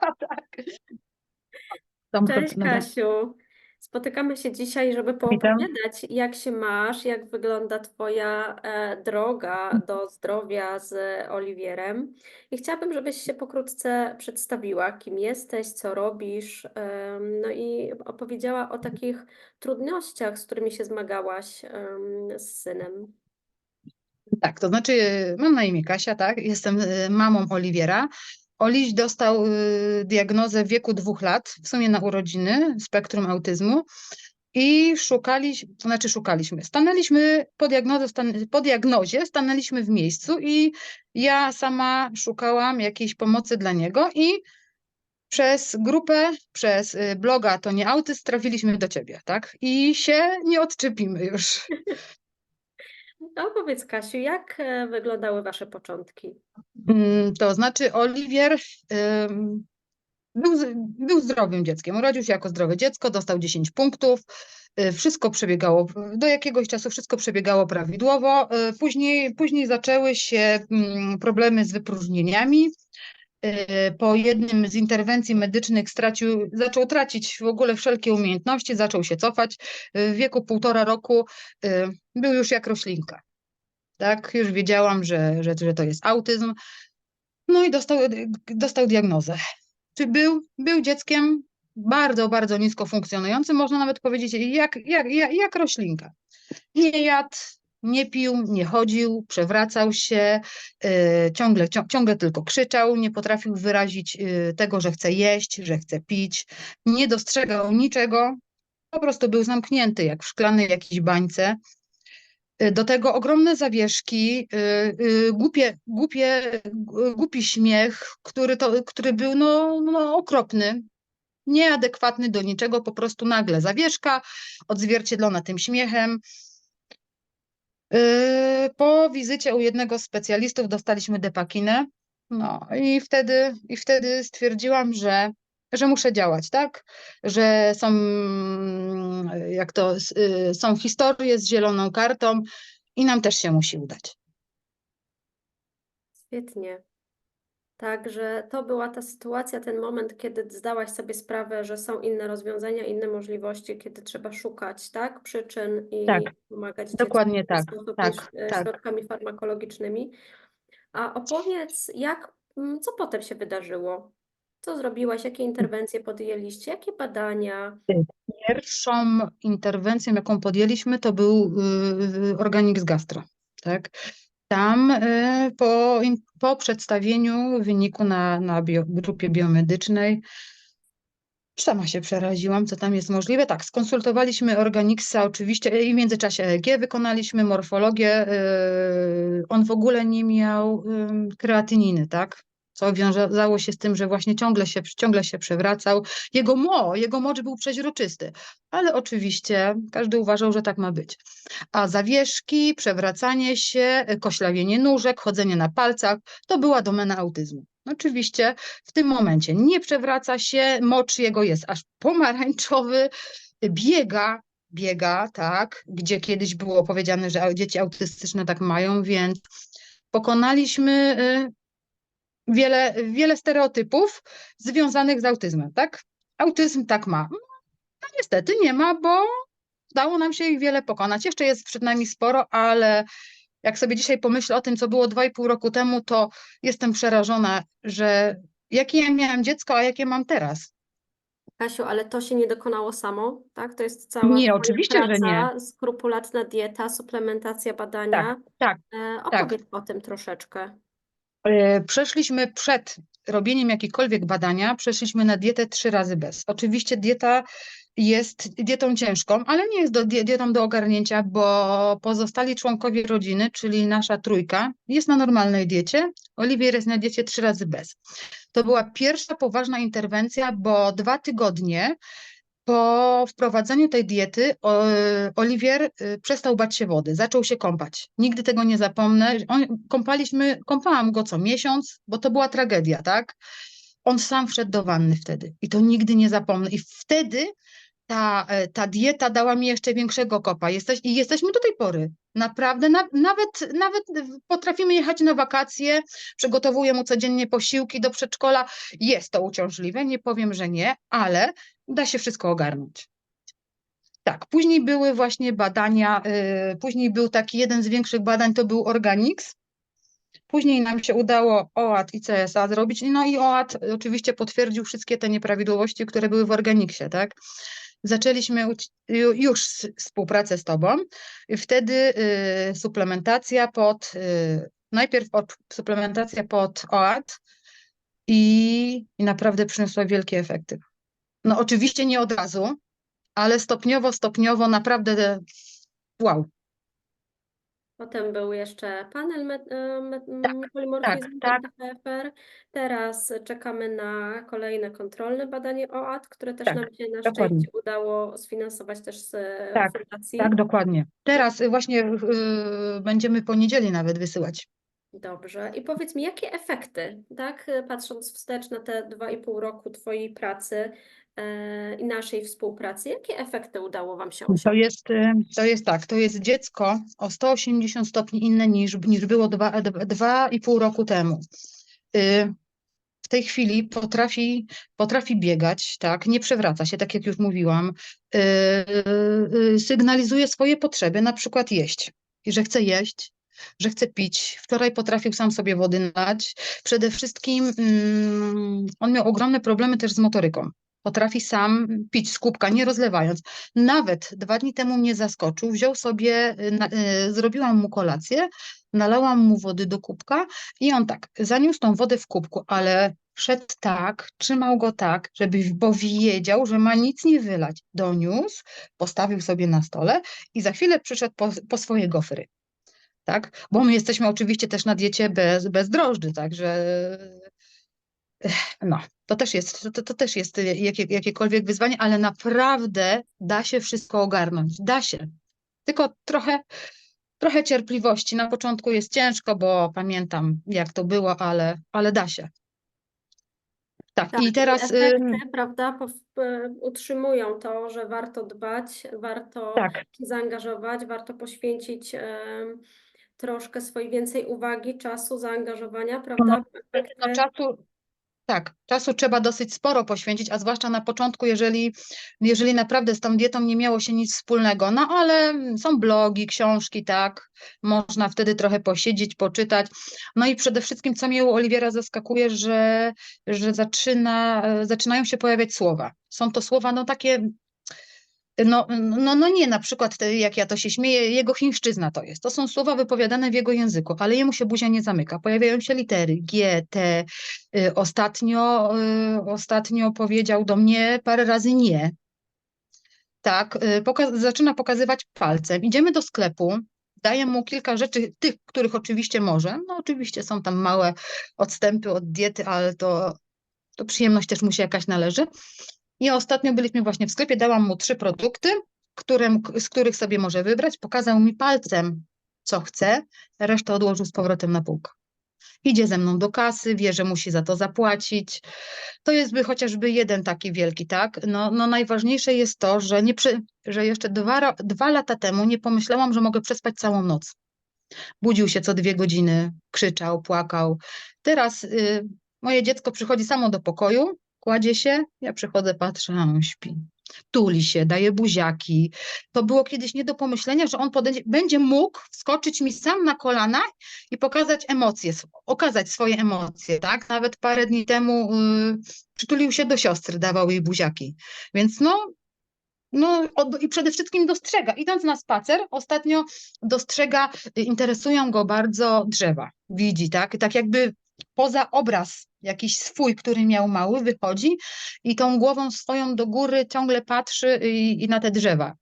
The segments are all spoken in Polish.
chyba tak. Tam Cześć. Kasiu. Spotykamy się dzisiaj, żeby Witam. poopowiadać, jak się masz, jak wygląda Twoja e, droga do zdrowia z Oliwierem. I chciałabym, żebyś się pokrótce przedstawiła, kim jesteś, co robisz, no i opowiedziała o takich trudnościach, z którymi się zmagałaś z synem. Tak, to znaczy mam na imię Kasia, tak? Jestem y, mamą Oliwiera. Oliś dostał y, diagnozę w wieku dwóch lat, w sumie na urodziny, spektrum autyzmu. I szukaliśmy, to znaczy szukaliśmy, stanęliśmy po diagnozie, stan, po diagnozie, stanęliśmy w miejscu i ja sama szukałam jakiejś pomocy dla niego i przez grupę, przez y, bloga To nie autyzm trafiliśmy do ciebie, tak? I się nie odczepimy już. No opowiedz Kasiu, jak e, wyglądały Wasze początki? Mm, To znaczy, Oliwier był, był zdrowym dzieckiem. Urodził się jako zdrowe dziecko, dostał 10 punktów. y, Wszystko przebiegało, do jakiegoś czasu wszystko przebiegało prawidłowo. y, Później, później zaczęły się mm, problemy z wypróżnieniami. Y, Po jednym z interwencji medycznych stracił, zaczął tracić w ogóle wszelkie umiejętności, zaczął się cofać. W wieku półtora roku był już jak roślinka. Tak, już wiedziałam, że, że, że to jest autyzm. No i dostał, dostał diagnozę. Czy był, był dzieckiem bardzo, bardzo nisko funkcjonującym, można nawet powiedzieć, jak, jak, jak, jak roślinka. Nie jadł, nie pił, nie chodził, przewracał się, y, ciągle, cią- ciągle tylko krzyczał, nie potrafił wyrazić y, tego, że chce jeść, że chce pić, nie dostrzegał niczego, po prostu był zamknięty jak w szklanej jakiejś bańce. Y, Do tego ogromne zawieszki, y, y, głupie, głupie, głupi śmiech, który, to, który był no, no, okropny, nieadekwatny do niczego, po prostu nagle zawieszka, odzwierciedlona tym śmiechem. Po wizycie u jednego z specjalistów dostaliśmy depakinę, no i wtedy, i wtedy stwierdziłam, że, że muszę działać, tak? Że są, jak to, y, są historie z zieloną kartą i nam też się musi udać. Świetnie. Także to była ta sytuacja, ten moment, kiedy zdałaś sobie sprawę, że są inne rozwiązania, inne możliwości, kiedy trzeba szukać, tak, przyczyn i Tak, pomagać Dokładnie tak, tak, e, tak. środkami farmakologicznymi. A opowiedz, jak, mm, co potem się wydarzyło? Co zrobiłaś? Jakie interwencje podjęliście? Jakie badania? Pierwszą interwencją, jaką podjęliśmy, to był y, Organix Gastro, tak? Tam y, po, po przedstawieniu wyniku na, na bio, grupie biomedycznej sama się przeraziłam, co tam jest możliwe. Tak, skonsultowaliśmy Organixa oczywiście i w międzyczasie EEG wykonaliśmy morfologię. y, On w ogóle nie miał kreatyniny, tak? Co wiązało się z tym, że właśnie ciągle się, ciągle się przewracał. Jego mo, jego mocz był przeźroczysty, ale oczywiście każdy uważał, że tak ma być. A zawieszki, przewracanie się, koślawienie nóżek, chodzenie na palcach, to była domena autyzmu. Oczywiście w tym momencie nie przewraca się, mocz jego jest aż pomarańczowy, biega, biega, tak, gdzie kiedyś było powiedziane, że dzieci autystyczne tak mają, więc pokonaliśmy y, wiele, wiele stereotypów związanych z autyzmem, tak? Autyzm tak ma. No, niestety nie ma, bo udało nam się ich wiele pokonać. Jeszcze jest przed nami sporo, ale jak sobie dzisiaj pomyślę o tym, co było dwa i pół roku temu, to jestem przerażona, że jakie ja miałam dziecko, a jakie mam teraz. Kasiu, ale to się nie dokonało samo, tak? To jest cała Nie, oczywiście, że nie. praca, skrupulatna dieta, suplementacja, badania. Tak, E, tak. opowiedz o tym troszeczkę. E, Przeszliśmy przed robieniem jakiegokolwiek badania, przeszliśmy na dietę trzy razy bez. Oczywiście dieta jest dietą ciężką, ale nie jest do, die- dietą do ogarnięcia, bo pozostali członkowie rodziny, czyli nasza trójka, jest na normalnej diecie. Oliwier jest na diecie trzy razy bez. To była pierwsza poważna interwencja, bo dwa tygodnie po wprowadzeniu tej diety Oliwier y, przestał bać się wody, zaczął się kąpać. Nigdy tego nie zapomnę. On, kąpaliśmy, kąpałam go co miesiąc, bo to była tragedia, tak? On sam wszedł do wanny wtedy i to nigdy nie zapomnę. I wtedy ta, e, ta dieta dała mi jeszcze większego kopa. Jesteś, I jesteśmy do tej pory. Naprawdę, na, nawet, nawet potrafimy jechać na wakacje, przygotowuję mu codziennie posiłki do przedszkola. Jest to uciążliwe, nie powiem, że nie, ale da się wszystko ogarnąć. Tak, później były właśnie badania, y, później był taki jeden z większych badań, to był Organix. Później nam się udało OAT i CSA zrobić, no i OAT oczywiście potwierdził wszystkie te nieprawidłowości, które były w Organixie, tak? Zaczęliśmy już współpracę z Tobą. Wtedy y, suplementacja pod, y, najpierw suplementacja pod OAT i, i naprawdę przyniosła wielkie efekty. No oczywiście nie od razu, ale stopniowo, stopniowo naprawdę wow. Potem był jeszcze panel met, e, met, Tak, polimorfizmu tak. PFR. Teraz czekamy na kolejne kontrolne badanie OAT, które też Tak, nam się na dokładnie. szczęście udało sfinansować też z Tak, fundacji. Tak, dokładnie. Teraz właśnie y, będziemy po niedzieli nawet wysyłać. Dobrze. I powiedz mi, jakie efekty, tak, patrząc wstecz na te dwa i pół roku Twojej pracy e, i naszej współpracy, jakie efekty udało Wam się To osiągnąć? jest, y, to jest tak, to jest dziecko o 180 stopni inne niż, niż było dwa, dwa, i pół roku temu. Y, W tej chwili potrafi, potrafi biegać, tak, nie przewraca się, tak jak już mówiłam, y, sygnalizuje swoje potrzeby, na przykład jeść, i że chce jeść, że chce pić. Wczoraj potrafił sam sobie wody nalać. Przede wszystkim mm, on miał ogromne problemy też z motoryką. Potrafi sam pić z kubka, nie rozlewając. Nawet dwa dni temu mnie zaskoczył, wziął sobie, y, na, y, zrobiłam mu kolację, nalałam mu wody do kubka i on tak, zaniósł tą wodę w kubku, ale szedł tak, trzymał go tak, żeby, bo wiedział, że ma nic nie wylać. Doniósł, postawił sobie na stole i za chwilę przyszedł po, po swoje gofry. Tak? Bo my jesteśmy oczywiście też na diecie bez, bez drożdży, także no, to też jest, to, to też jest jakie, jakiekolwiek wyzwanie, ale naprawdę da się wszystko ogarnąć. Da się. Tylko trochę, trochę cierpliwości. Na początku jest ciężko, bo pamiętam, jak to było, ale, ale da się. Tak, Tak, i teraz. ym, efekty, prawda, utrzymują to, że warto dbać, warto Tak, się zaangażować, warto poświęcić troszkę swojej więcej uwagi, czasu, zaangażowania, prawda? no Efekty, czasu, tak, czasu trzeba dosyć sporo poświęcić, a zwłaszcza na początku, jeżeli, jeżeli naprawdę z tą dietą nie miało się nic wspólnego. No ale są blogi, książki, tak, można wtedy trochę posiedzieć, poczytać. No i przede wszystkim, co mnie u Oliwiera zaskakuje, że, że zaczyna, zaczynają się pojawiać słowa. Są to słowa, no takie. No, no, no nie, na przykład jak ja to się śmieję, jego chińszczyzna to jest. To są słowa wypowiadane w jego języku, ale jemu się buzia nie zamyka. Pojawiają się litery G, T. Y, Ostatnio, y, ostatnio powiedział do mnie parę razy nie. Tak, y, poka- zaczyna pokazywać palcem. Idziemy do sklepu, daję mu kilka rzeczy, tych, których oczywiście może. No oczywiście są tam małe odstępy od diety, ale to, to przyjemność też mu się jakaś należy. I ostatnio byliśmy właśnie w sklepie, dałam mu trzy produkty, którym, z których sobie może wybrać. Pokazał mi palcem, co chce, resztę odłożył z powrotem na półkę. Idzie ze mną do kasy, wie, że musi za to zapłacić. To jest by chociażby jeden taki wielki, tak? No, no najważniejsze jest to, że, nie przy, że jeszcze dwa, dwa lata temu nie pomyślałam, że mogę przespać całą noc. Budził się co dwie godziny, krzyczał, płakał. Teraz y, moje dziecko przychodzi samo do pokoju, kładzie się, ja przychodzę, patrzę, a on śpi. Tuli się, daje buziaki. To było kiedyś nie do pomyślenia, że on podejdzie, będzie mógł wskoczyć mi sam na kolana i pokazać emocje, okazać swoje emocje, tak? Nawet parę dni temu y, przytulił się do siostry, dawał jej buziaki. Więc no, no i przede wszystkim dostrzega. Idąc na spacer, ostatnio dostrzega, y, interesują go bardzo drzewa. Widzi, tak? Tak jakby poza obraz jakiś swój, który miał mały, wychodzi i tą głową swoją do góry ciągle patrzy i, i na te drzewa.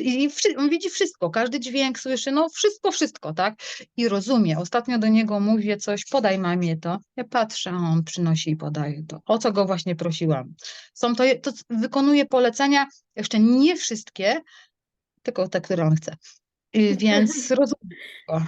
I wszy- on widzi wszystko, każdy dźwięk słyszy, no wszystko, wszystko, tak? I rozumie. Ostatnio do niego mówię coś, podaj mamie to. Ja patrzę, a on przynosi i podaje to. O co go właśnie prosiłam. Są to, to wykonuje polecenia, jeszcze nie wszystkie, tylko te, które on chce. Więc rozumiem go.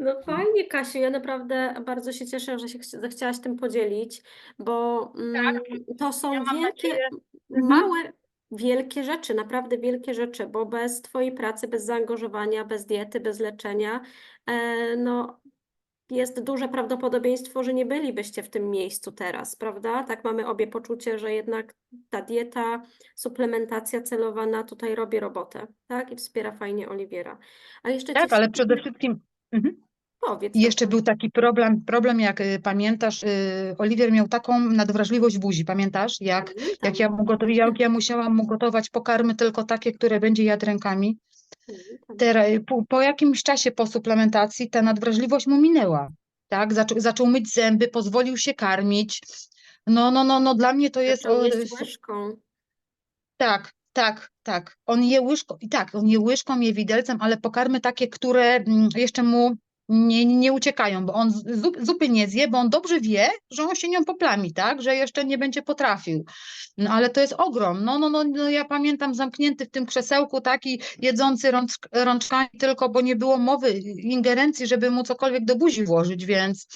No fajnie, Kasiu, ja naprawdę bardzo się cieszę, że się chci- zechciałaś tym podzielić, bo mm, to są mam wielkie, nadzieję- Mhm. małe, wielkie rzeczy, naprawdę wielkie rzeczy, bo bez Twojej pracy, bez zaangażowania, bez diety, bez leczenia, e, no jest duże prawdopodobieństwo, że nie bylibyście w tym miejscu teraz, prawda? Tak mamy obie poczucie, że jednak ta dieta, suplementacja celowana tutaj robi robotę, tak? I wspiera fajnie Oliwiera. A jeszcze Tak, ale przede wszystkim. Mhm. powiedz I jeszcze był taki problem, problem jak y, pamiętasz, y, Oliwier miał taką nadwrażliwość buzi, pamiętasz? Jak, jak, Pamiętam, ja mu gotow, jak ja musiałam mu gotować pokarmy tylko takie, które będzie jadł rękami. pamiętam. Teraz, po, po jakimś czasie po suplementacji ta nadwrażliwość mu minęła. Tak? Zaczął, zaczął myć zęby, pozwolił się karmić. No, no, no, no dla mnie to jest. Zaczął jeść łyżką. tak, tak, tak. On je łyżką, i tak, on je łyżką, je widelcem, ale pokarmy takie, które mm, jeszcze mu nie, nie uciekają, bo on zup, zupy nie zje, bo on dobrze wie, że on się nią poplami, tak, że jeszcze nie będzie potrafił. No ale to jest ogrom. No, no, no, no ja pamiętam zamknięty w tym krzesełku, taki jedzący rącz, rączkami tylko, bo nie było mowy, ingerencji, żeby mu cokolwiek do buzi włożyć, więc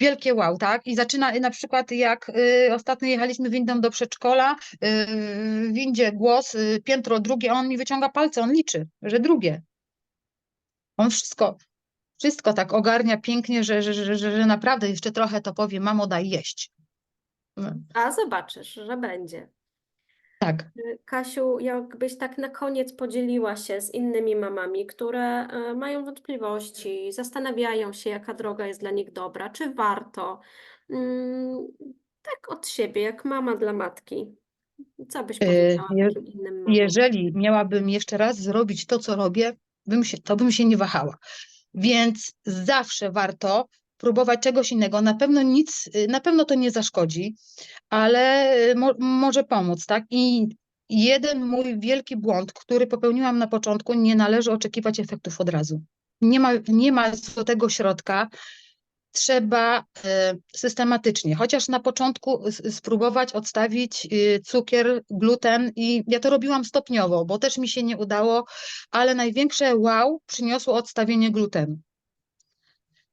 wielkie wow, tak? I zaczyna na przykład jak y, ostatnio jechaliśmy windą do przedszkola, y, windzie głos, y, piętro drugie, on mi wyciąga palce, on liczy, że drugie. On wszystko, wszystko tak ogarnia pięknie, że, że, że, że, że naprawdę jeszcze trochę to powie, mamo daj jeść. A zobaczysz, że będzie. Tak. Kasiu, jakbyś tak na koniec podzieliła się z innymi mamami, które e, mają wątpliwości, zastanawiają się, jaka droga jest dla nich dobra, czy warto. Mm, Tak od siebie, jak mama dla matki. Co byś Y, powiedziała je- innym mamom? Jeżeli miałabym jeszcze raz zrobić to, co robię, bym się, to bym się nie wahała. Więc zawsze warto próbować czegoś innego. Na pewno nic, y, na pewno to nie zaszkodzi, ale y, mo, może pomóc, tak? I jeden mój wielki błąd, który popełniłam na początku, nie należy oczekiwać efektów od razu. Nie ma, nie ma złotego środka. Trzeba e, systematycznie, chociaż na początku spróbować odstawić y, cukier, gluten i ja to robiłam stopniowo, bo też mi się nie udało, ale największe wow przyniosło odstawienie glutenu.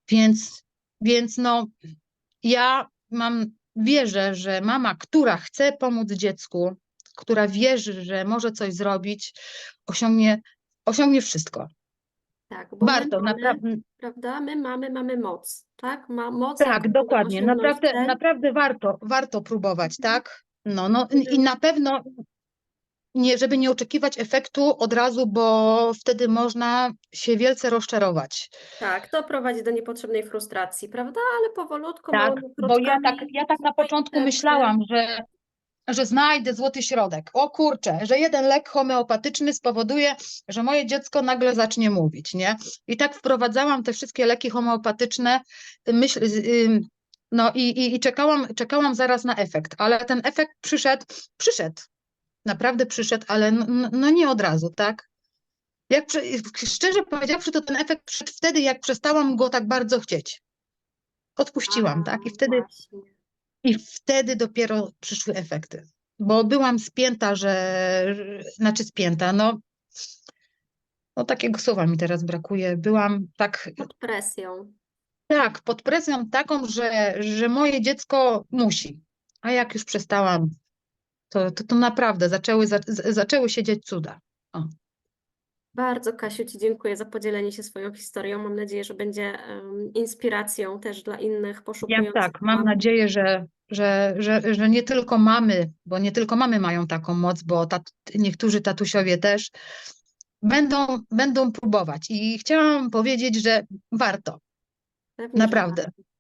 Więc, więc no, ja mam, wierzę, że mama, która chce pomóc dziecku, która wierzy, że może coś zrobić, osiągnie, osiągnie wszystko. Tak, bo my mamy, naprawdę. prawda? My mamy, mamy moc, tak? Ma moc, Tak, dokładnie. Naprawdę, naprawdę warto, warto próbować, tak? No, no i na pewno nie, żeby nie oczekiwać efektu od razu, bo wtedy można się wielce rozczarować. Tak, to prowadzi do niepotrzebnej frustracji, prawda? Ale powolutku, Tak, bo ja tak, ja tak na początku myślałam, że, że znajdę złoty środek. O kurczę, że jeden lek homeopatyczny spowoduje, że moje dziecko nagle zacznie mówić, nie? I tak wprowadzałam te wszystkie leki homeopatyczne, myśl, no i, i, i czekałam, czekałam zaraz na efekt, ale ten efekt przyszedł, przyszedł, naprawdę przyszedł, ale no, no- nie od razu, tak? Jak, szczerze powiedziawszy, to ten efekt przyszedł wtedy, jak przestałam go tak bardzo chcieć. Odpuściłam, tak? I wtedy i wtedy dopiero przyszły efekty. Bo byłam spięta, że, że- znaczy spięta, no, no takiego słowa mi teraz brakuje. Byłam tak, Pod presją. tak, pod presją taką, że, że moje dziecko musi. A jak już przestałam, to, to, to naprawdę zaczęły, za, zaczęły się dziać cuda. Bardzo, Kasiu, Ci dziękuję za podzielenie się swoją historią. Mam nadzieję, że będzie em, inspiracją też dla innych Ja poszukujących tak, mam nadzieję, że, że, że, że nie tylko mamy, bo nie tylko mamy mają taką moc, bo tat, niektórzy tatusiowie też będą, będą próbować. I chciałam powiedzieć, że warto, Pewnie, że naprawdę. warto.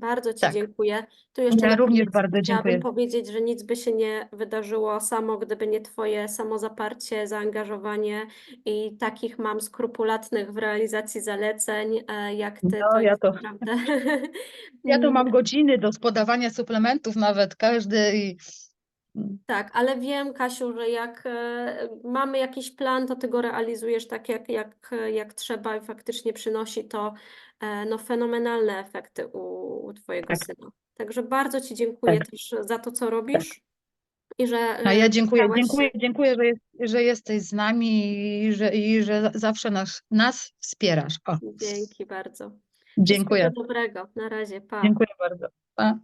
Bardzo Ci Tak. dziękuję. Tu jeszcze Ja na również koniec bardzo chciałabym dziękuję. powiedzieć, że nic by się nie wydarzyło samo, gdyby nie Twoje samozaparcie, zaangażowanie i takich mam skrupulatnych w realizacji zaleceń, e, jak Ty. No, ja jest to- naprawdę. Ja tu Mm, mam godziny do podawania suplementów nawet każdy i Tak, ale wiem, Kasiu, że jak e, mamy jakiś plan, to ty go realizujesz tak, jak, jak, jak trzeba i faktycznie przynosi to e, no, fenomenalne efekty u, u twojego Tak. syna. Także bardzo Ci dziękuję Tak. też za to, co robisz i że a ja e, dziękuję, chciałaś dziękuję, się- dziękuję, że, jest, że jesteś z nami i że, i że zawsze nas, nas wspierasz. O, Dzięki bardzo. dziękuję, Wszystkiego dobrego. Na razie. Pa. dziękuję bardzo. Pa.